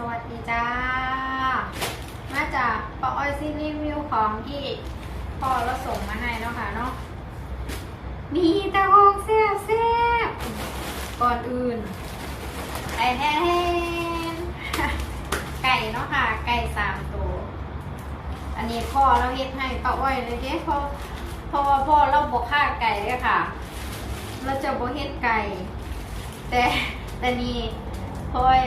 สวัสดีจ้า มาจากป้าอ้อยซีรีวิวของที่พ่อเราส่งมาให้เนาะค่ะเนาะ มีแต่ของแซ่บแซ่บก่อนอื่นไก่แท้ๆไก่เนาะค่ะ ไก่สามตัว อันนี้พ่อเราเฮ็ดให้ป้าอ้อยเลยเด้พราะเพราะว่าพ่อเราบอกฆ่าไก่เลยค่ะ เราจะบ่เฮ็ดไก่ แต่แต่นี่พ่ออ้อย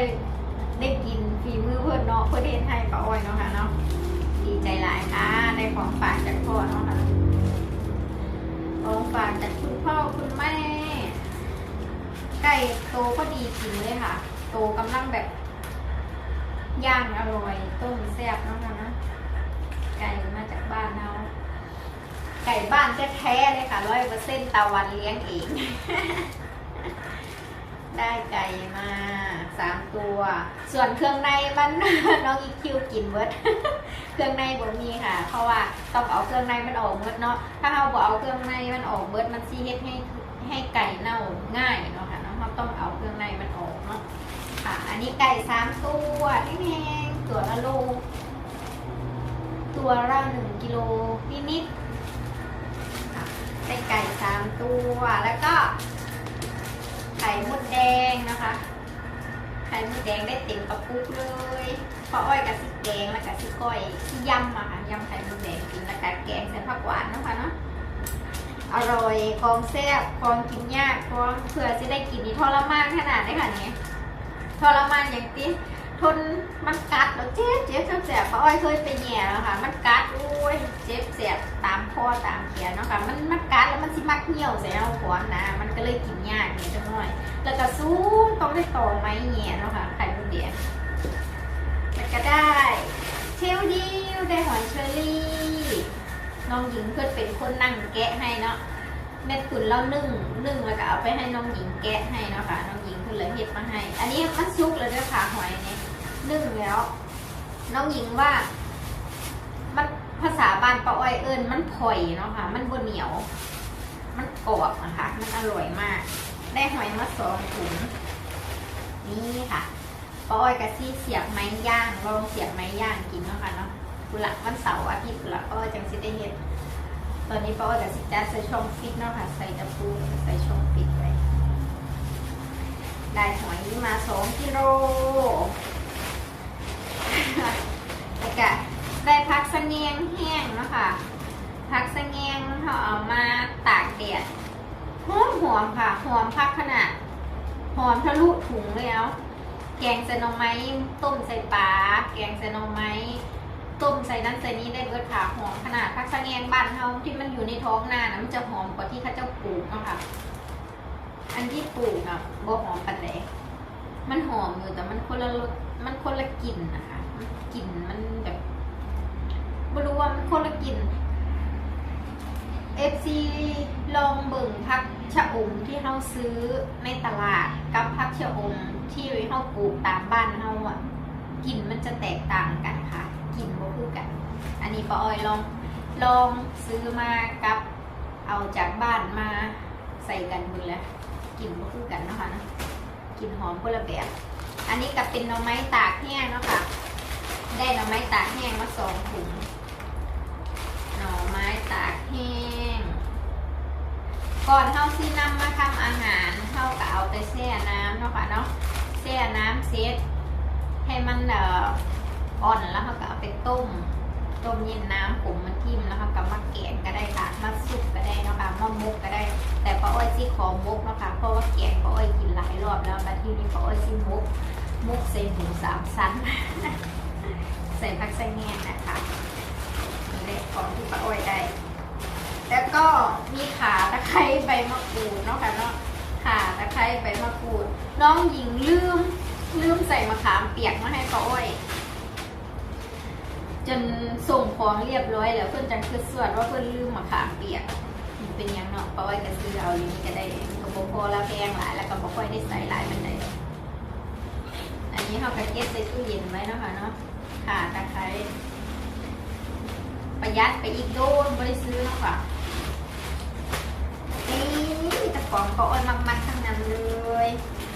ได้กินฝีมือเพื่อนเนาะเพื่อนเฮ็ดให้ป้าอ้อยเนาะค่ะเนาะดีใจหลายค่ะได้ของฝากจากพ่อเนาะค่ะของฝากจากคุณพ่อคุณแม่ไก่โตก็ดีกินเลยค่ะ โตกำลังแบบย่างอร่อยต้มแซ่บเนาะค่ะนะไก่มาจากบ้านเราไก่บ้านแท้ๆเลยค่ะร้อยเปอร์เซ็นต์ตาวันเลี้ยงเอง ได้ไก่มาสามตัว ส่วนเครื่องในมัน น้องอีคิวกินเบิดเครื่องในบ่มีค่ะ เพราะว่าต้องเอาเครื่องในมันออกเบิดเนาะถ้าเราบ่เอาเครื่องในมันออกเบิดมันซีเฮ็ดให้ให้ไก่เน่าง่ายเนาะค่ะเนาะเราต้องเอาเครื่องในมันออกเนาะค่ะ อันนี้ไก่สามตัวแห้งตัวละโลตัวละหนึ่งกิโลนิดๆค่ะได้ไก่สามตัวแล้วก็ ข่มดแดงนะคะ ไข่มดแดงได้เต็มกระปุกเลยพราะอ้อยกับสิแกงแล้วกับสิก้อยที่ยำอะค่ะยำไข่มดแดงกินแล้วกับแกงใส่ผักหวานนะคะเนาะอร่อยของแซ่บของกินยากของเผื่อจะได้กินนี่ทรมานขนาดได้ค่ะเนี่ยทรมานอย่างที่ ทนมันกัดแล้วเจ็บเจ็บแสบเพราะอ้อยเคยไปแย่แล้วค่ะ มันกัดโอ้ยเจ็บแสบตามคอตามแขนเนาะค่ะมันมันกัดแล้วมันสิมักเหี่ยวใส่เอาขวานนะ มันก็เลยกินยากเนี่ยจังหน่อย แล้วก็สู้ต้องได้ต่อไม้แง่เนาะค่ะไข่มดแดงแล้วก็ได้เชลดิวได้หอยเชอรี่น้องหญิงเพื่อนเป็นคนนั่งแกะให้เนาะแม่คุณเล่านึ่งนึ่งแล้วก็เอาไปให้น้องหญิงแกะให้เนาะค่ะน้องหญิงเพื่อนเลยเฮ็ดมาให้ อันนี้มัน นึ่งแล้ว น้องหญิงว่า มันภาษาบ้านป้าอ้อยเอิญมันผอยเนาะค่ะ มันบนเหนียว มันกรอบนะคะ มันอร่อยมาก ได้หอยมาสองถุงนี่ค่ะป้าอ้อยกะซี่เสียบไม้ย่าง ลองเสียบไม้ย่างกินเนาะค่ะเนาะกุหลาบวันเสาร์อาทิตย์กุหลาบก็จังสิได้เห็นตอนนี้ป้าจะสิจ้าใส่ช่องฟิตเนาะค่ะ ใส่ตะปูใส่ช่องฟิตไว้ได้หอยมาสองกิโล แล้วก็ได้พักสะเงียงแห้งเนาะค่ะพักสะเงียงเขาเอามาตากแดดหอมหอมค่ะหอมพักขนาดหอมทะลุถุงเลยแล้ว แกงใส่น่อไม้ต้มใส่ปลาแกงใส่น่อไม้ต้มใส่นั้นใส่นี้ได้เบิดค่ะหอมขนาดพักสะแงงบ้านเฮาที่มันอยู่ในท้องนานะมันจะหอมกว่าที่เขาเจ้าปลูกเนาะค่ะ อันที่ปลูกอะบ่หอมปันใด มันหอมอยู่แต่มันคนละรสมันคนละกลิ่นนะคะกลิ่นมันแบบบ่รู้ว่ามันคนละกลิ่น FC ลองเบิ่งพักชะอมที่เฮาซื้อในตลาดกับพักชะอมที่เฮาปลูกตามบ้านเฮาอะกลิ่นมันจะแตกต่างกันค่ะกลิ่นบ่คือกัน อันนี้ป้าอ้อยลองลองซื้อมากับเอาจากบ้านมาใส่กันมือแล้วกลิ่นบ่คือกันนะคะนะ กลิ่นหอมคนละแบบ อันนี้กับเป็นหน่อไม้ตากแห้งเนาะค่ะ ได้หน่อไม้ตากแห้งมาสองถุง หน่อไม้ตากแห้ง ก่อนเท่าที่นำมาทำอาหารเท่ากับเอาไปแช่น้ำเนาะค่ะเนาะ แช่น้ำเซตให้มันเอ่ออ่อนแล้วเขาก็เอาไปต้ม ต้มเย็นน้ำผมมันทิ่มแล้วเขาก็มาแกงก็ได้ค่ะมาซุปก็ได้นะคะมามุกก็ได้ แต่ป้าอ้อยซี่ขอมุกนะคะเพราะว่าแกงป้าอ้อยกินหลายรอบแล้วแต่ที่นี้ป้าอ้อยซี่มุกมุกใส่หมูสามชั้นใส่ผักใส่แงนนะคะนี่แหละของที่ป้าอ้อยได้แล้วก็มีขาตะไคร้ใบมะกรูดเนาะค่ะเนาะขาตะไคร้ใบมะกรูด น้องหญิงลืมลืมใส่มะขามเปียกมาให้ป้าอ้อย จนส่งของเรียบร้อยแล้วเพื่อนจังคือสวดว่าเพื่อนลืมมะขามเปียกเป็นยังเนาะป้าอ้อยก็ซื้อเอาอยู่นี่ก็ได้ก็บ่พอละแพงหลายแล้วก็บ่ค่อยได้ใส่หลายมันได้อันนี้เขาก็เก็บใส่ตู้เย็นไว้เนาะค่ะเนาะข่าตะไคร้ประหยัดไปอีกโดนบ่ได้ซื้อเนาะค่ะนี่มีแต่ของป้อ้อยมากๆทั้งนั้นเลย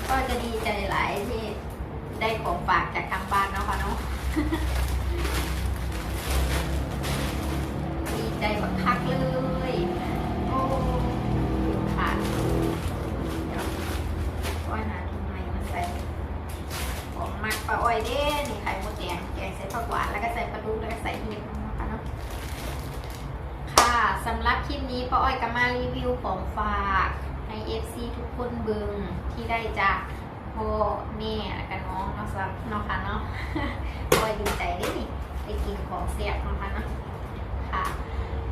ก็จะดีใจหลายที่ได้ของฝากจากทางบ้านดี ปลาอ้อยเด้นี่ไข่มดแดงแกงใส่ผักหวานแล้วก็ใส่ปลาดุกแล้วก็ใส่เห็ดนะคะเนาะค่ะสำหรับคลิปนี้ป้าอ้อยก็มารีวิวของฝากใน FC ทุกคนเบิงที่ได้จากพ่อแม่แล้วก็น้องเนาะสักเนาะค่ะเนาะป้าอ้อยดีใจได้นี่ได้กินของเสียบนะคะเนาะค่ะ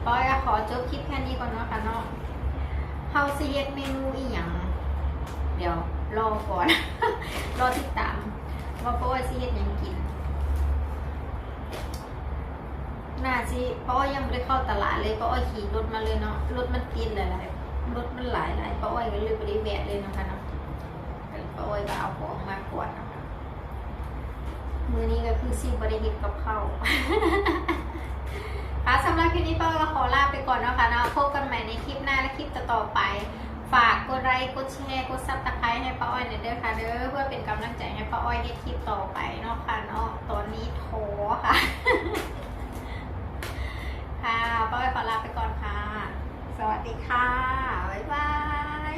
ป้าอ้อยก็ขอจบคลิปแค่นี้ก่อนเนาะค่ะเนาะเฮาสิเฮ็ดเมนูอีหยังเดี๋ยวรอก่อน รอติดตาม ว่าป้าอ้อยสิเฮ็ดหยังกินน่าสิเพราะว่ายังไม่ได้เข้าตลาดเลยเพราะว่าขี่รถมาเลยเนาะรถมันติดหลายๆรถมันหลายหลายๆเพราะว่าก็เลยไปได้แวะเลยนะคะเนาะเพราะว่าก็เอาของมากวดนะคะมือนี้ก็คือซิบริหิตกับเข้าค่ะสำหรับคลิปนี้ป้าก็ขอลาไปก่อนนะคะเนาะพบกันใหม่ในคลิปหน้าและคลิปต่อๆไป ฝากกดไลค์กดแชร์กดซับสไครต์ให้ป้าอ้อยหน่อยเด้อค่ะเด้อเพื่อเป็นกำลังใจให้ป้าอ้อยในคลิปต่อไปเนาะค่ะเนาะตอนนี้ท้อค่ะ ค่ะป้าอ้อยขอลาไปก่อนค่ะ สวัสดีค่ะ บ๊ายบาย